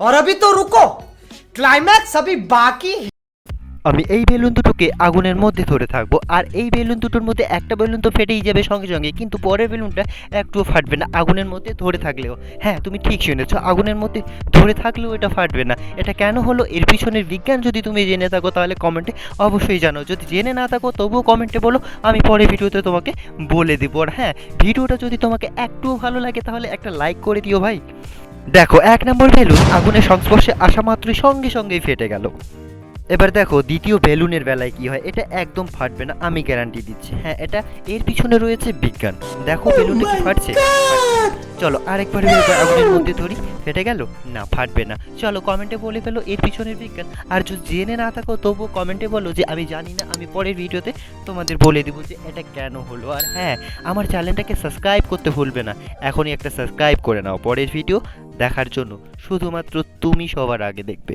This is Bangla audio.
और अभी तो रुको क्लाइमैक्स अभी बाकी है আমি এই বেলুন দুটোকে আগুনের মধ্যে ধরে থাকবো আর এই বেলুন দুটোর মধ্যে একটা বেলুন তো ফেটেই যাবে সঙ্গে সঙ্গে কিন্তু পরের বেলুনটা একটুও ফাটবে না আগুনের মধ্যে ধরে থাকলেও হ্যাঁ তুমি ঠিক শুনেছো আগুনের মধ্যে ধরে থাকলেও এটা ফাটবে না এটা কেন হলো এর পিছনের বিজ্ঞান যদি তুমি জেনে থাকো তাহলে কমেন্টে অবশ্যই জানো যদি জেনে না থাকো তবুও কমেন্টে বলো আমি পরের ভিডিওতে তোমাকে বলে দেবো আর হ্যাঁ ভিডিওটা যদি তোমাকে একটুও ভালো লাগে তাহলে একটা লাইক করে দিও ভাই দেখো এক নম্বর বেলুন আগুনের সংস্পর্শে আসা মাত্রই সঙ্গে সঙ্গেই ফেটে গেল। এবার দেখো দ্বিতীয় বেলুনের বেলায় কি হয় এটা একদম ফাটবে না আমি গ্যারান্টি দিচ্ছি। হ্যাঁ এটা এর পিছনে রয়েছে বিজ্ঞান। দেখো বেলুনটা কি ফাটছে? চলো আরেকবার আগুনের মধ্যে ধরি ফেটে গেল? না ফাটবে না। চলো কমেন্টে বলে ফেলো এর পিছনের বিজ্ঞান। আর যদি জেনে না থাকো তবুও কমেন্টে বলো যে আমি জানি না আমি পরের ভিডিওতে তোমাদের বলে দিব যে এটা কেন হলো? আর হ্যাঁ আমার চ্যানেলটাকে সাবস্ক্রাইব করতে ভুলবে না। এখনই একটা সাবস্ক্রাইব করে নাও। পরের ভিডিও দেখার জন্য শুধুমাত্র তুমি সবার আগে দেখবে।